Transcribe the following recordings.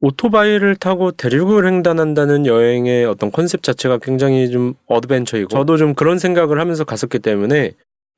오토바이를 타고 대륙을 횡단한다는 여행의 어떤 컨셉 자체가 굉장히 좀 어드벤처이고 저도 좀 그런 생각을 하면서 갔었기 때문에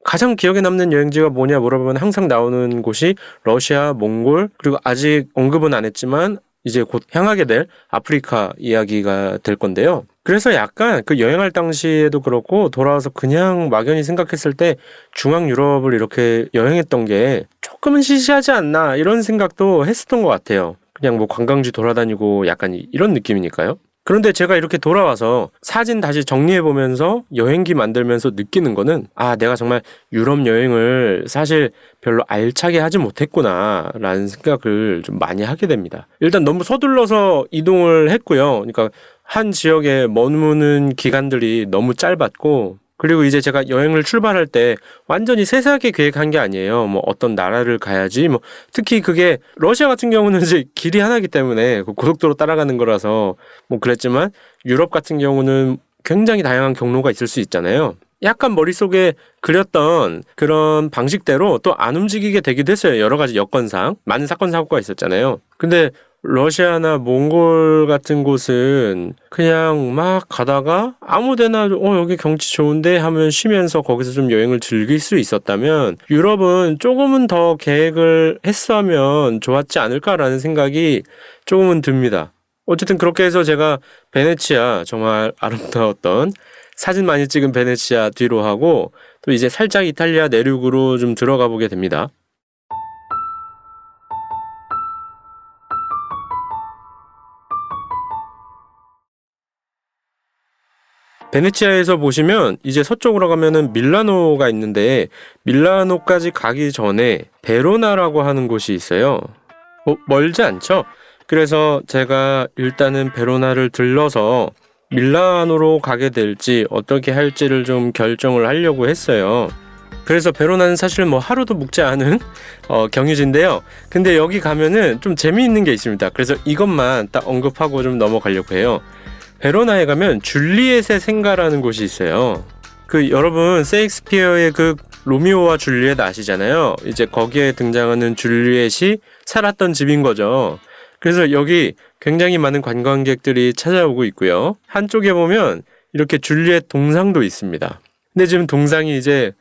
가장 기억에 남는 여행지가 뭐냐 물어보면 항상 나오는 곳이 러시아, 몽골 그리고 아직 언급은 안 했지만 이제 곧 향하게 될 아프리카 이야기가 될 건데요. 그래서 약간 그 여행할 당시에도 그렇고 돌아와서 그냥 막연히 생각했을 때 중앙 유럽을 이렇게 여행했던 게 조금은 시시하지 않나 이런 생각도 했었던 것 같아요. 그냥 뭐 관광지 돌아다니고 약간 이런 느낌이니까요. 그런데 제가 이렇게 돌아와서 사진 다시 정리해 보면서 여행기 만들면서 느끼는 거는 아 내가 정말 유럽 여행을 사실 별로 알차게 하지 못했구나 라는 생각을 좀 많이 하게 됩니다. 일단 너무 서둘러서 이동을 했고요. 그러니까 한 지역에 머무는 기간들이 너무 짧았고 그리고 이제 제가 여행을 출발할 때 완전히 세세하게 계획한 게 아니에요. 뭐 어떤 나라를 가야지. 뭐 특히 그게 러시아 같은 경우는 이제 길이 하나기 때문에 그 고속도로 따라가는 거라서 뭐 그랬지만 유럽 같은 경우는 굉장히 다양한 경로가 있을 수 있잖아요. 약간 머릿속에 그렸던 그런 방식대로 또 안 움직이게 되기도 했어요. 여러 가지 여건상. 많은 사건, 사고가 있었잖아요. 근데 러시아나 몽골 같은 곳은 그냥 막 가다가 아무 데나 어 여기 경치 좋은데 하면 쉬면서 거기서 좀 여행을 즐길 수 있었다면 유럽은 조금은 더 계획을 했으면 좋았지 않을까라는 생각이 조금은 듭니다. 어쨌든 그렇게 해서 제가 베네치아 정말 아름다웠던 사진 많이 찍은 베네치아 뒤로 하고 또 이제 살짝 이탈리아 내륙으로 좀 들어가 보게 됩니다. 베네치아에서 보시면 이제 서쪽으로 가면은 밀라노가 있는데 밀라노까지 가기 전에 베로나라고 하는 곳이 있어요. 뭐 멀지 않죠? 그래서 제가 일단은 베로나를 들러서 밀라노로 가게 될지 어떻게 할지를 좀 결정을 하려고 했어요. 그래서 베로나는 사실 뭐 하루도 묵지 않은 어, 경유지인데요. 근데 여기 가면은 좀 재미있는 게 있습니다. 그래서 이것만 딱 언급하고 좀 넘어가려고 해요. 베로나에 가면 줄리엣의 생가라는 곳이 있어요. 그 여러분 세익스피어의 그 로미오와 줄리엣 아시잖아요. 이제 거기에 등장하는 줄리엣이 살았던 집인 거죠. 그래서 여기 굉장히 많은 관광객들이 찾아오고 있고요. 한쪽에 보면 이렇게 줄리엣 동상도 있습니다. 근데 지금 동상이 이제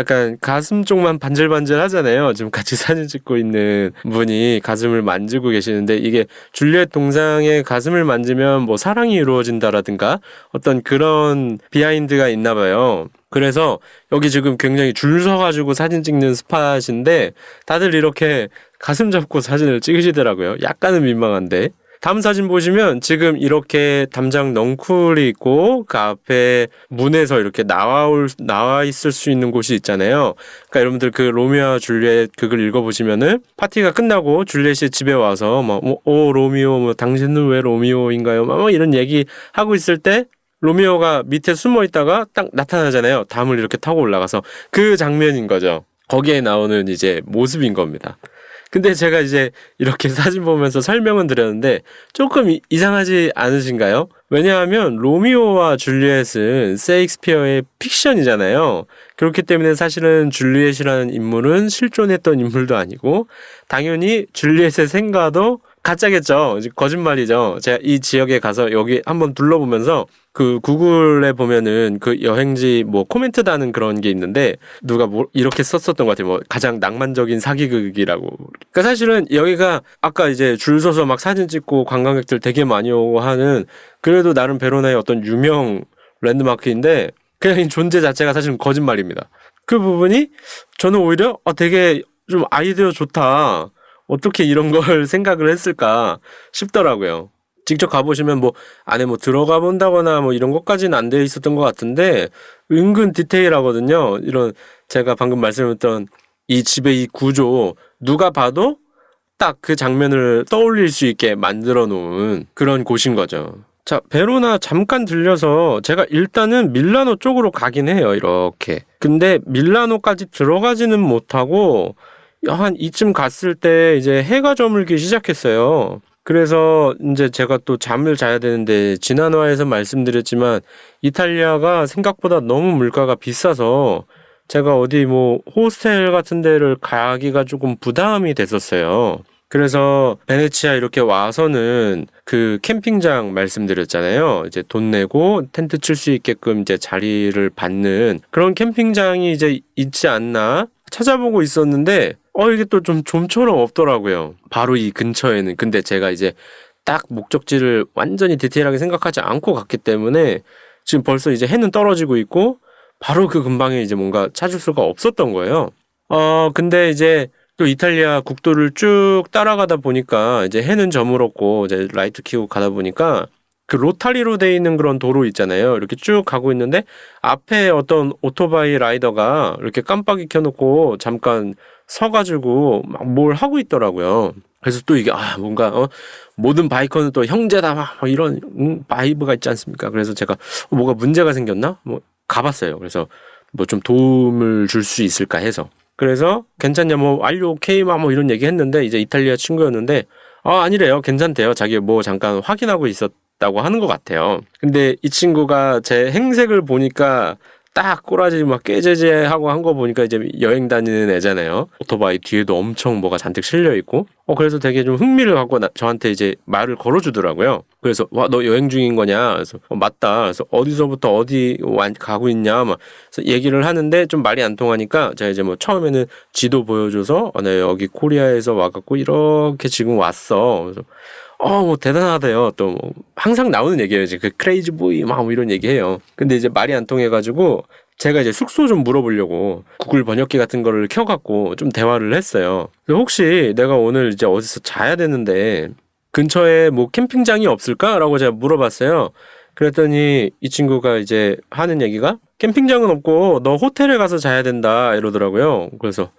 약간 가슴 쪽만 반질반질 하잖아요. 지금 같이 사진 찍고 있는 분이 가슴을 만지고 계시는데 이게 줄리엣 동상의 가슴을 만지면 뭐 사랑이 이루어진다라든가 어떤 그런 비하인드가 있나 봐요. 그래서 여기 지금 굉장히 줄 서가지고 사진 찍는 스팟인데 다들 이렇게 가슴 잡고 사진을 찍으시더라고요. 약간은 민망한데. 다음 사진 보시면 지금 이렇게 담장 넝쿨이 있고 그 앞에 문에서 이렇게 나올 나와 있을 수 있는 곳이 있잖아요. 그러니까 여러분들 그 로미오와 줄리엣 그걸 읽어보시면은 파티가 끝나고 줄리엣이 집에 와서 뭐오 뭐, 로미오 뭐 당신은 왜 로미오인가요? 막 이런 얘기 하고 있을 때 로미오가 밑에 숨어 있다가 딱 나타나잖아요. 담을 이렇게 타고 올라가서 그 장면인 거죠. 거기에 나오는 이제 모습인 겁니다. 근데 제가 이제 이렇게 사진 보면서 설명은 드렸는데 조금 이, 이상하지 않으신가요? 왜냐하면 로미오와 줄리엣은 세익스피어의 픽션이잖아요. 그렇기 때문에 사실은 줄리엣이라는 인물은 실존했던 인물도 아니고 당연히 줄리엣의 생가도 가짜겠죠. 거짓말이죠. 제가 이 지역에 가서 여기 한번 둘러보면서 그 구글에 보면은 그 여행지 뭐 코멘트 다는 그런 게 있는데 누가 뭐 이렇게 썼었던 것 같아요. 뭐 가장 낭만적인 사기극이라고. 그러니까 사실은 여기가 아까 이제 줄 서서 막 사진 찍고 관광객들 되게 많이 오고 하는 그래도 나름 베로나의 어떤 유명 랜드마크인데 그냥 이 존재 자체가 사실은 거짓말입니다. 그 부분이 저는 오히려 어 되게 좀 아이디어 좋다. 어떻게 이런 걸 생각을 했을까 싶더라고요. 직접 가보시면 뭐 안에 뭐 들어가 본다거나 뭐 이런 것까지는 안돼 있었던 것 같은데 은근 디테일하거든요. 이런 제가 방금 말씀드렸던 이 집의 이 구조 누가 봐도 딱 그 장면을 떠올릴 수 있게 만들어 놓은 그런 곳인 거죠. 자, 베로나 잠깐 들려서 제가 일단은 밀라노 쪽으로 가긴 해요, 이렇게. 근데 밀라노까지 들어가지는 못하고 한 이쯤 갔을 때 이제 해가 저물기 시작했어요. 그래서 이제 제가 또 잠을 자야 되는데 지난화에서 말씀드렸지만 이탈리아가 생각보다 너무 물가가 비싸서 제가 어디 뭐 호스텔 같은 데를 가기가 조금 부담이 됐었어요. 그래서 베네치아 이렇게 와서는 그 캠핑장 말씀드렸잖아요. 이제 돈 내고 텐트 칠 수 있게끔 이제 자리를 받는 그런 캠핑장이 이제 있지 않나 찾아보고 있었는데 어 이게 또 좀 좀처럼 없더라고요. 바로 이 근처에는 근데 제가 이제 딱 목적지를 완전히 디테일하게 생각하지 않고 갔기 때문에 지금 벌써 이제 해는 떨어지고 있고 바로 그 근방에 이제 뭔가 찾을 수가 없었던 거예요. 어 근데 이제 또 이탈리아 국도를 쭉 따라가다 보니까 이제 해는 저물었고 이제 라이트 키고 가다 보니까 그 로타리로 돼 있는 그런 도로 있잖아요. 이렇게 쭉 가고 있는데 앞에 어떤 오토바이 라이더가 이렇게 깜빡이 켜놓고 잠깐 서가지고 막 뭘 하고 있더라고요. 그래서 또 이게 아 뭔가 어 모든 바이커는 또 형제다 막 이런 음, 바이브가 있지 않습니까? 그래서 제가 어, 뭐가 문제가 생겼나? 뭐 가봤어요. 그래서 뭐 좀 도움을 줄 수 있을까 해서 그래서 괜찮냐 뭐 완료 오케이 막뭐 이런 얘기 했는데 이제 이탈리아 친구였는데 아 아니래요 괜찮대요 자기 뭐 잠깐 확인하고 있었 다고 하는 것 같아요 근데 이 친구가 제 행색을 보니까 딱 꼬라지 막 깨제제하고 한 거 보니까 이제 여행 다니는 애잖아요. 오토바이 뒤에도 엄청 뭐가 잔뜩 실려 있고. 어 그래서 되게 좀 흥미를 갖고 나, 저한테 이제 말을 걸어주더라고요. 그래서 와 너 여행 중인 거냐? 그래서 어, 맞다. 그래서 어디서부터 어디 와, 가고 있냐? 막 그래서 얘기를 하는데 좀 말이 안 통하니까 제가 이제 뭐 처음에는 지도 보여줘서 어, 네 여기 코리아에서 와갖고 이렇게 지금 왔어. 그래서 어, 뭐 대단하대요. 또 뭐 항상 나오는 얘기예요. 이제 그 크레이지 보이 막 뭐 이런 얘기해요. 근데 이제 말이 안 통해 가지고 제가 이제 숙소 좀 물어보려고 구글 번역기 같은 거를 켜갖고 좀 대화를 했어요. 혹시 내가 오늘 이제 어디서 자야 되는데 근처에 뭐 캠핑장이 없을까라고 제가 물어봤어요. 그랬더니 이 친구가 이제 하는 얘기가 캠핑장은 없고 너 호텔에 가서 자야 된다 이러더라고요. 그래서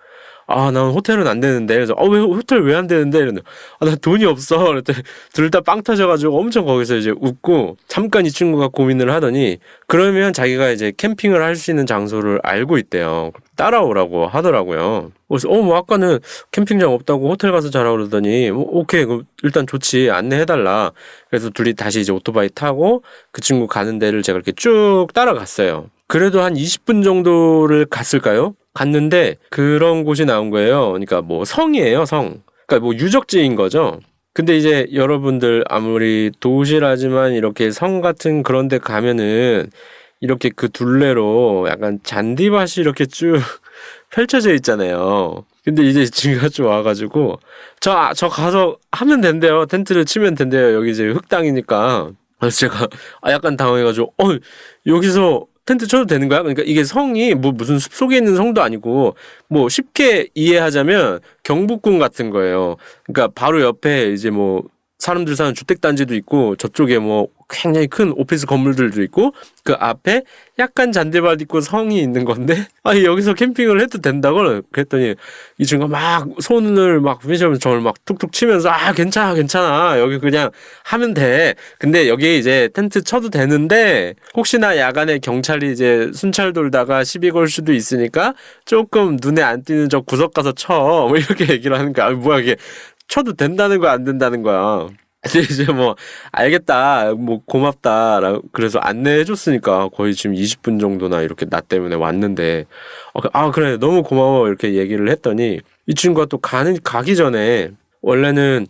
아, 난 호텔은 안 되는데. 그래서, 어, 왜, 호텔 왜 안 되는데? 이러는데, 아, 나 돈이 없어. 그랬더니, 둘 다 빵 터져가지고 엄청 거기서 이제 웃고, 잠깐 이 친구가 고민을 하더니, 그러면 자기가 이제 캠핑을 할 수 있는 장소를 알고 있대요. 따라오라고 하더라고요. 그래서, 어, 뭐, 아까는 캠핑장 없다고 호텔 가서 자라 그러더니, 뭐, 오케이. 그럼 일단 좋지. 안내해달라. 그래서 둘이 다시 이제 오토바이 타고, 그 친구 가는 데를 제가 이렇게 쭉 따라갔어요. 그래도 한 20분 정도를 갔을까요? 갔는데 그런 곳이 나온 거예요. 그러니까 뭐 성이에요, 성. 그러니까 뭐 유적지인 거죠. 근데 이제 여러분들 아무리 도시라지만 이렇게 성 같은 그런 데 가면은 이렇게 그 둘레로 약간 잔디밭이 이렇게 쭉 펼쳐져 있잖아요. 근데 이제 지금같이 와가지고 저, 저 가서 하면 된대요. 텐트를 치면 된대요. 여기 이제 흙땅이니까. 그래서 제가 아, 약간 당황해가지고 어 여기서 텐트 쳐도 되는 거야? 그러니까 이게 성이 뭐 무슨 숲 속에 있는 성도 아니고 뭐 쉽게 이해하자면 경복궁 같은 거예요. 그러니까 바로 옆에 이제 뭐 사람들 사는 주택 단지도 있고 저쪽에 뭐 굉장히 큰 오피스 건물들도 있고 그 앞에 약간 잔디밭 있고 성이 있는 건데 아니 여기서 캠핑을 해도 된다고 그랬더니 이 친구가 막 손을 막 위시하면서 저를 막 툭툭 치면서 아 괜찮아 괜찮아. 여기 그냥 하면 돼. 근데 여기 이제 텐트 쳐도 되는데 혹시나 야간에 경찰이 이제 순찰 돌다가 시비 걸 수도 있으니까 조금 눈에 안 띄는 저 구석 가서 쳐뭐 이렇게 얘기를 하는 거야. 아, 뭐야 이게 쳐도 된다는 거야 안 된다는 거야. 근데 이제 뭐 알겠다 뭐 고맙다 그래서 안내해 줬으니까 거의 지금 20분 정도나 이렇게 나 때문에 왔는데 어, 그, 아 그래 너무 고마워 이렇게 얘기를 했더니 이 친구가 또 가는 가기 전에 원래는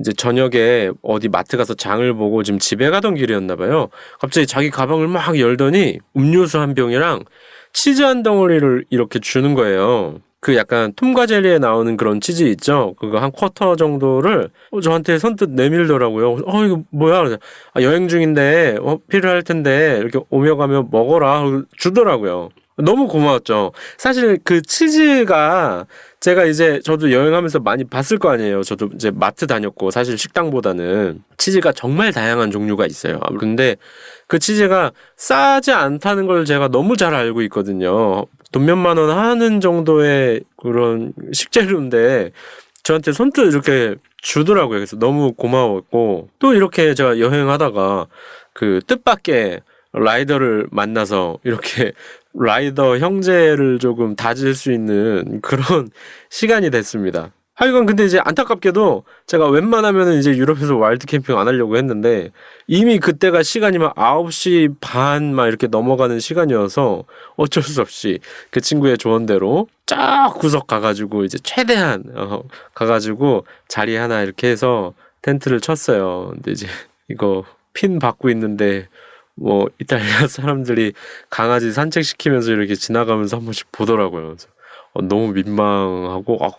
이제 저녁에 어디 마트 가서 장을 보고 지금 집에 가던 길이었나 봐요. 갑자기 자기 가방을 막 열더니 음료수 한 병이랑 치즈 한 덩어리를 이렇게 주는 거예요. 그 약간 톰과 제리에 나오는 그런 치즈 있죠. 그거 한 쿼터 정도를 어, 저한테 선뜻 내밀더라고요. 어 이거 뭐야? 아, 여행 중인데 어, 필요할 텐데 이렇게 오며 가며 먹어라 주더라고요. 너무 고마웠죠. 사실 그 치즈가 제가 이제 저도 여행하면서 많이 봤을 거 아니에요. 저도 이제 마트 다녔고 사실 식당보다는 치즈가 정말 다양한 종류가 있어요. 근데 그 치즈가 싸지 않다는 걸 제가 너무 잘 알고 있거든요. 돈 몇만 원 하는 정도의 그런 식재료인데 저한테 선뜻 이렇게 주더라고요. 그래서 너무 고마웠고 또 이렇게 제가 여행하다가 그 뜻밖의 라이더를 만나서 이렇게 라이더 형제를 조금 다질 수 있는 그런 시간이 됐습니다. 하여간 근데 이제 안타깝게도 제가 웬만하면 이제 유럽에서 와일드 캠핑 안 하려고 했는데 이미 그때가 시간이 막 9시 반 막 이렇게 넘어가는 시간이어서 어쩔 수 없이 그 친구의 조언대로 쫙 구석 가가지고 이제 최대한 어, 가가지고 자리 하나 이렇게 해서 텐트를 쳤어요. 근데 이제 이거 핀 받고 있는데 뭐 이탈리아 사람들이 강아지 산책시키면서 이렇게 지나가면서 한 번씩 보더라고요. 그래서 어, 너무 민망하고 아,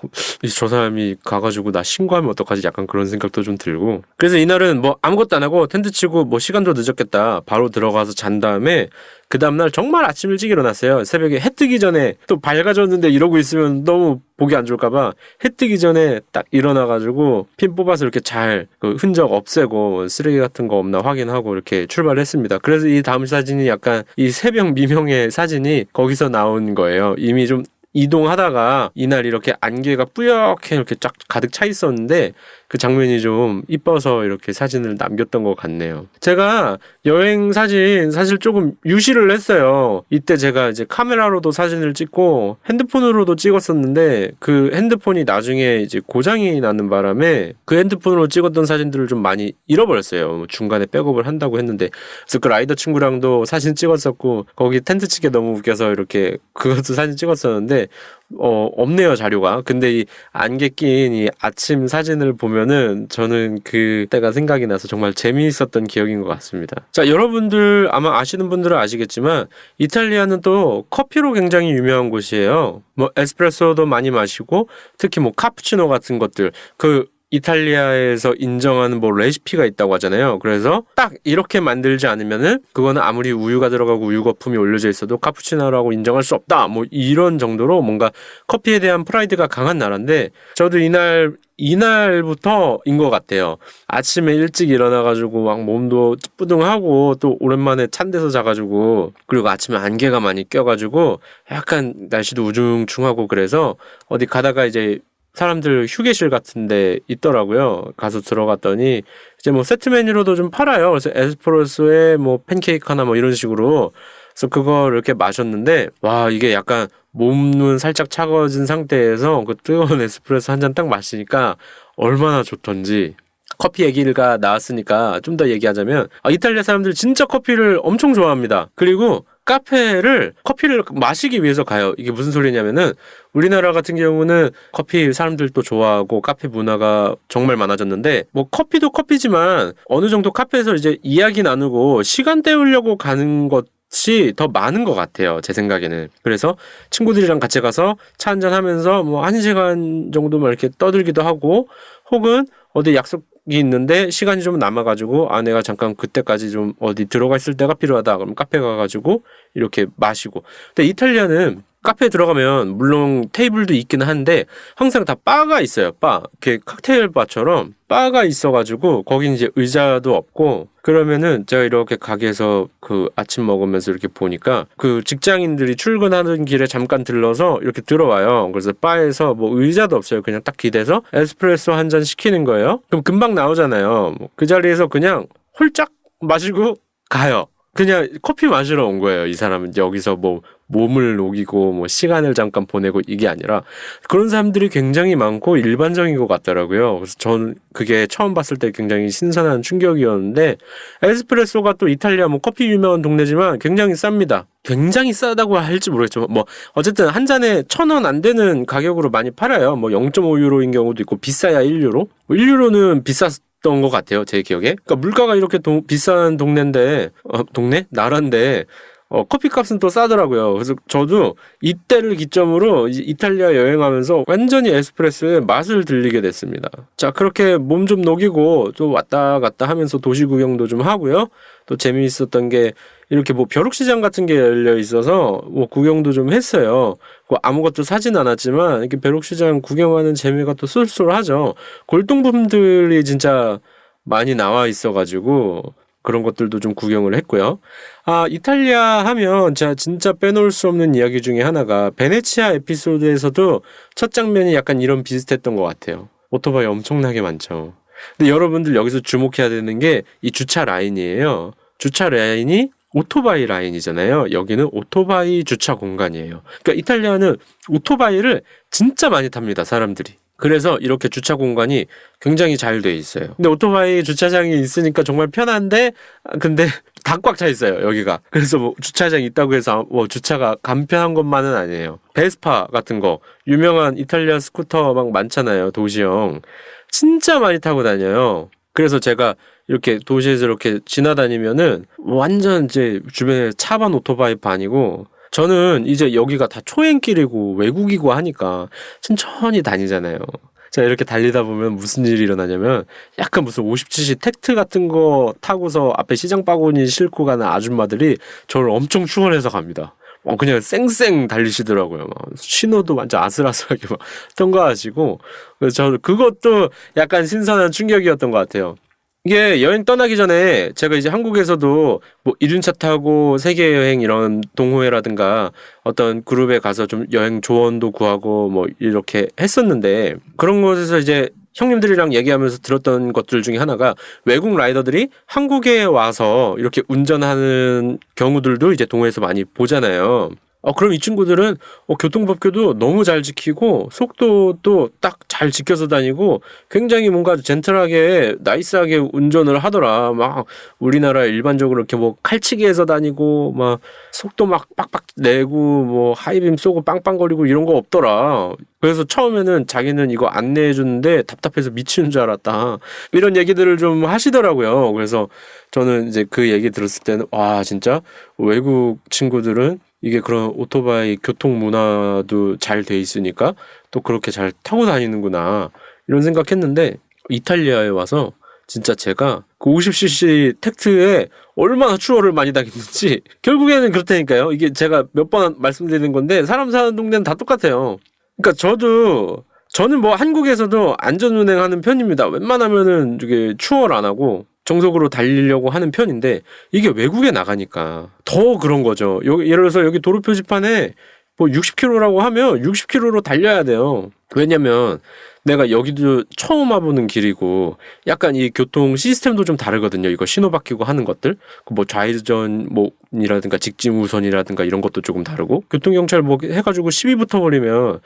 저 사람이 가가지고 나 신고하면 어떡하지? 약간 그런 생각도 좀 들고. 그래서 이날은 뭐 아무것도 안 하고 텐트 치고 뭐 시간도 늦었겠다. 바로 들어가서 잔 다음에 그 다음날 정말 아침 일찍 일어났어요. 새벽에 해 뜨기 전에 또 밝아졌는데 이러고 있으면 너무 보기 안 좋을까봐 해 뜨기 전에 딱 일어나가지고 핀 뽑아서 이렇게 잘 그 흔적 없애고 쓰레기 같은 거 없나 확인하고 이렇게 출발했습니다. 그래서 이 다음 사진이 약간 이 새벽 미명의 사진이 거기서 나온 거예요. 이미 좀 이동하다가 이날 이렇게 안개가 뿌옇게 이렇게 쫙 가득 차 있었는데 그 장면이 좀 이뻐서 이렇게 사진을 남겼던 것 같네요. 제가 여행 사진 사실 조금 유시를 했어요. 이때 제가 이제 카메라로도 사진을 찍고 핸드폰으로도 찍었었는데 그 핸드폰이 나중에 이제 고장이 나는 바람에 그 핸드폰으로 찍었던 사진들을 좀 많이 잃어버렸어요. 뭐 중간에 백업을 한다고 했는데 그래서 그 라이더 친구랑도 사진 찍었었고 거기 텐트 치게 너무 웃겨서 이렇게 그것도 사진 찍었었는데 어, 없네요, 자료가. 근데 이 안개 낀 이 아침 사진을 보면은 저는 그때가 생각이 나서 정말 재미있었던 기억인 것 같습니다. 자, 여러분들 아마 아시는 분들은 아시겠지만 이탈리아는 또 커피로 굉장히 유명한 곳이에요. 뭐 에스프레소도 많이 마시고 특히 뭐 카푸치노 같은 것들 그 이탈리아에서 인정하는 뭐 레시피가 있다고 하잖아요. 그래서 딱 이렇게 만들지 않으면은 그거는 아무리 우유가 들어가고 우유 거품이 올려져 있어도 카푸치노라고 인정할 수 없다. 뭐 이런 정도로 뭔가 커피에 대한 프라이드가 강한 나라인데 저도 이날 이날부터인 것 같아요. 아침에 일찍 일어나가지고 막 몸도 찌뿌둥하고 또 오랜만에 찬 데서 자가지고 그리고 아침에 안개가 많이 껴가지고 약간 날씨도 우중충하고 그래서 어디 가다가 이제 사람들 휴게실 같은데 있더라고요. 가서 들어갔더니 이제 뭐 세트 메뉴로도 좀 팔아요. 그래서 에스프레소에 뭐 팬케이크 하나 뭐 이런 식으로 그래서 그걸 이렇게 마셨는데 와 이게 약간 몸은 살짝 차가워진 상태에서 그 뜨거운 에스프레소 한 잔 딱 마시니까 얼마나 좋던지 커피 얘기가 나왔으니까 좀 더 얘기하자면 아, 이탈리아 사람들 진짜 커피를 엄청 좋아합니다. 그리고 카페를 커피를 마시기 위해서 가요. 이게 무슨 소리냐면은 우리나라 같은 경우는 커피 사람들도 좋아하고 카페 문화가 정말 많아졌는데 뭐 커피도 커피지만 어느 정도 카페에서 이제 이야기 나누고 시간 때우려고 가는 것 것이 더 많은 것 같아요. 제 생각에는. 그래서 친구들이랑 같이 가서 차 한잔 하면서 뭐 한 시간 정도만 이렇게 떠들기도 하고 혹은 어디 약속이 있는데 시간이 좀 남아가지고 아 내가 잠깐 그때까지 좀 어디 들어가 있을 때가 필요하다. 그럼 카페 가가지고 이렇게 마시고. 근데 이탈리아는 카페에 들어가면 물론 테이블도 있기는 한데 항상 다 바가 있어요. 바. 이렇게 칵테일 바처럼 바가 있어가지고 거긴 이제 의자도 없고 그러면은 제가 이렇게 가게에서 그 아침 먹으면서 이렇게 보니까 그 직장인들이 출근하는 길에 잠깐 들러서 이렇게 들어와요. 그래서 바에서 뭐 의자도 없어요. 그냥 딱 기대서 에스프레소 한 잔 시키는 거예요. 그럼 금방 나오잖아요. 뭐그 자리에서 그냥 홀짝 마시고 가요. 그냥 커피 마시러 온 거예요. 이 사람은 여기서 뭐 몸을 녹이고 뭐 시간을 잠깐 보내고 이게 아니라 그런 사람들이 굉장히 많고 일반적인 것 같더라고요. 그래서 저는 그게 처음 봤을 때 굉장히 신선한 충격이었는데 에스프레소가 또 이탈리아 뭐 커피 유명한 동네지만 굉장히 쌉니다. 굉장히 싸다고 할지 모르겠지만 뭐 어쨌든 한 잔에 천 원 안 되는 가격으로 많이 팔아요. 뭐 0.5유로인 경우도 있고 비싸야 1유로. 1유로는 비쌌 던것 같아요 제 기억에 그러니까 물가가 이렇게 동- 비싼 동네인데 어, 동네 나라인데 어, 커피 값은 또 싸더라고요 그래서 저도 이때를 기점으로 이- 이탈리아 여행하면서 완전히 에스프레소의 맛을 들리게 됐습니다 자 그렇게 몸 좀 녹이고 또 왔다 갔다 하면서 도시 구경도 좀 하고요 또 재미있었던 게 이렇게 뭐 벼룩시장 같은 게 열려 있어서 뭐 구경도 좀 했어요. 뭐 아무것도 사진 않았지만 이렇게 벼룩시장 구경하는 재미가 또 쏠쏠하죠. 골동품들이 진짜 많이 나와 있어가지고 그런 것들도 좀 구경을 했고요. 아 이탈리아 하면 제가 진짜 빼놓을 수 없는 이야기 중에 하나가 베네치아 에피소드에서도 첫 장면이 약간 이런 비슷했던 것 같아요. 오토바이 엄청나게 많죠. 근데 여러분들 여기서 주목해야 되는 게 이 주차 라인이에요. 주차 라인이 오토바이 라인이잖아요. 여기는 오토바이 주차 공간이에요. 그러니까 이탈리아는 오토바이를 진짜 많이 탑니다, 사람들이. 그래서 이렇게 주차 공간이 굉장히 잘 돼 있어요. 근데 오토바이 주차장이 있으니까 정말 편한데 아, 근데 다 꽉 차 있어요 여기가. 그래서 뭐 주차장 있다고 해서 뭐 주차가 간편한 것만은 아니에요. 베스파 같은 거 유명한 이탈리아 스쿠터 막 많잖아요 도시형. 진짜 많이 타고 다녀요. 그래서 제가 이렇게 도시에서 이렇게 지나다니면은 완전 이제 주변에 차반 오토바이 반이고 저는 이제 여기가 다 초행길이고 외국이고 하니까 천천히 다니잖아요. 자 이렇게 달리다 보면 무슨 일이 일어나냐면 약간 무슨 57시 택트 같은 거 타고서 앞에 시장 바구니 싣고 가는 아줌마들이 저를 엄청 추월해서 갑니다. 어, 그냥 쌩쌩 달리시더라고요. 막 신호도 완전 아슬아슬하게 막 통과하시고 그래서 저 그것도 약간 신선한 충격이었던 것 같아요. 이게 여행 떠나기 전에 제가 이제 한국에서도 뭐 이륜차 타고 세계 여행 이런 동호회라든가 어떤 그룹에 가서 좀 여행 조언도 구하고 뭐 이렇게 했었는데 그런 곳에서 이제 형님들이랑 얘기하면서 들었던 것들 중에 하나가 외국 라이더들이 한국에 와서 이렇게 운전하는 경우들도 이제 동호회에서 많이 보잖아요. 어, 그럼 이 친구들은 어, 교통법규도 너무 잘 지키고 속도도 딱 잘 지켜서 다니고 굉장히 뭔가 젠틀하게 나이스하게 운전을 하더라. 막 우리나라 일반적으로 이렇게 뭐 칼치기해서 다니고 막 속도 막 빡빡 내고 뭐 하이빔 쏘고 빵빵거리고 이런 거 없더라. 그래서 처음에는 자기는 이거 안내해 주는데 답답해서 미치는 줄 알았다. 이런 얘기들을 좀 하시더라고요. 그래서 저는 이제 그 얘기 들었을 때는 와 진짜 외국 친구들은 이게 그런 오토바이 교통 문화도 잘 돼 있으니까 또 그렇게 잘 타고 다니는구나 이런 생각했는데 이탈리아에 와서 진짜 제가 그 50cc 텍트에 얼마나 추월을 많이 당했는지 결국에는 그렇다니까요. 이게 제가 몇 번 말씀드리는 건데 사람 사는 동네는 다 똑같아요. 그러니까 저도 저는 뭐 한국에서도 안전 운행하는 편입니다. 웬만하면은 이게 추월 안 하고 정석으로 달리려고 하는 편인데 이게 외국에 나가니까 더 그런 거죠. 여기 예를 들어서 여기 도로 표지판에 뭐 60km라고 하면 60km로 달려야 돼요. 왜냐면 내가 여기도 처음 와보는 길이고 약간 이 교통 시스템도 좀 다르거든요. 이거 신호 바뀌고 하는 것들, 그뭐 좌회전 뭐이라든가 직진 우선이라든가 이런 것도 조금 다르고 교통 경찰 뭐 해가지고 시비 붙어버리면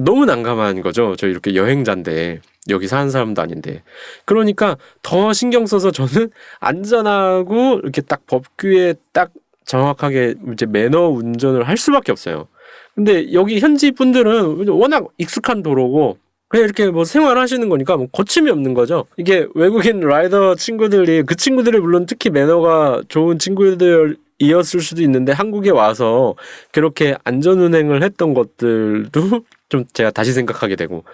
너무 난감한 거죠. 저 이렇게 여행자인데 여기 사는 사람도 아닌데 그러니까 더 신경 써서 저는 안전하고 이렇게 딱 법규에 딱 정확하게 이제 매너 운전을 할 수밖에 없어요. 근데 여기 현지 분들은 워낙 익숙한 도로고 그냥 이렇게 뭐 생활하시는 거니까 뭐 거침이 없는 거죠. 이게 외국인 라이더 친구들이 그 친구들이 물론 특히 매너가 좋은 친구들 이었을 수도 있는데 한국에 와서 그렇게 안전 운행을 했던 것들도 좀 제가 다시 생각하게 되고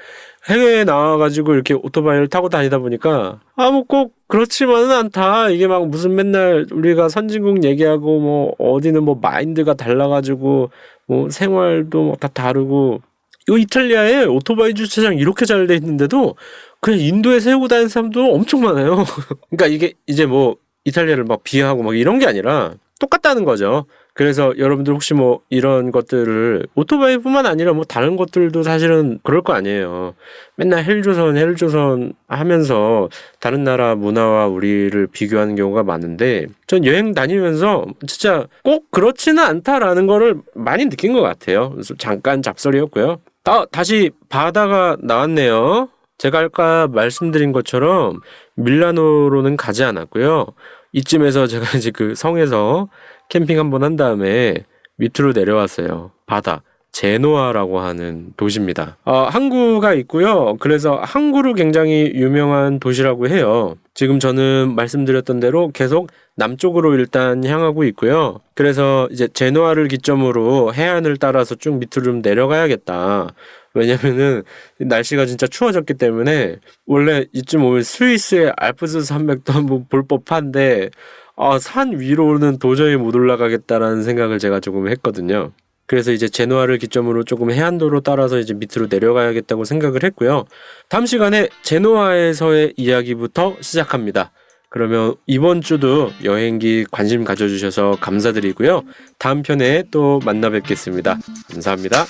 해외에 나와가지고 이렇게 오토바이를 타고 다니다 보니까 아 뭐 꼭 그렇지만은 않다 이게 막 무슨 맨날 우리가 선진국 얘기하고 뭐 어디는 뭐 마인드가 달라가지고 뭐 생활도 뭐다 다르고 이 이탈리아에 오토바이 주차장 이렇게 잘 돼 있는데도 그냥 인도에 세우고 다니는 사람도 엄청 많아요. 그러니까 이게 이제 뭐 이탈리아를 막 비하하고 막 이런 게 아니라 똑같다는 거죠. 그래서 여러분들 혹시 뭐 이런 것들을 오토바이뿐만 아니라 뭐 다른 것들도 사실은 그럴 거 아니에요. 맨날 헬조선 헬조선 하면서 다른 나라 문화와 우리를 비교하는 경우가 많은데 전 여행 다니면서 진짜 꼭 그렇지는 않다라는 거를 많이 느낀 것 같아요. 잠깐 잡설이었고요. 아, 다시 바다가 나왔네요. 제가 아까 말씀드린 것처럼 밀라노로는 가지 않았고요. 이쯤에서 제가 이제 그 성에서 캠핑 한번 한 다음에 밑으로 내려왔어요. 바다. 제노아라고 하는 도시입니다. 어, 항구가 있고요. 그래서 항구로 굉장히 유명한 도시라고 해요. 지금 저는 말씀드렸던 대로 계속 남쪽으로 일단 향하고 있고요. 그래서 이제 제노아를 기점으로 해안을 따라서 쭉 밑으로 좀 내려가야겠다. 왜냐면은 날씨가 진짜 추워졌기 때문에 원래 이쯤 오면 스위스의 알프스 산맥도 한번 볼 법한데 아, 산 위로는 도저히 못 올라가겠다라는 생각을 제가 조금 했거든요. 그래서 이제 제노아를 기점으로 조금 해안도로 따라서 이제 밑으로 내려가야겠다고 생각을 했고요. 다음 시간에 제노아에서의 이야기부터 시작합니다. 그러면 이번 주도 여행기 관심 가져주셔서 감사드리고요. 다음 편에 또 만나 뵙겠습니다. 감사합니다.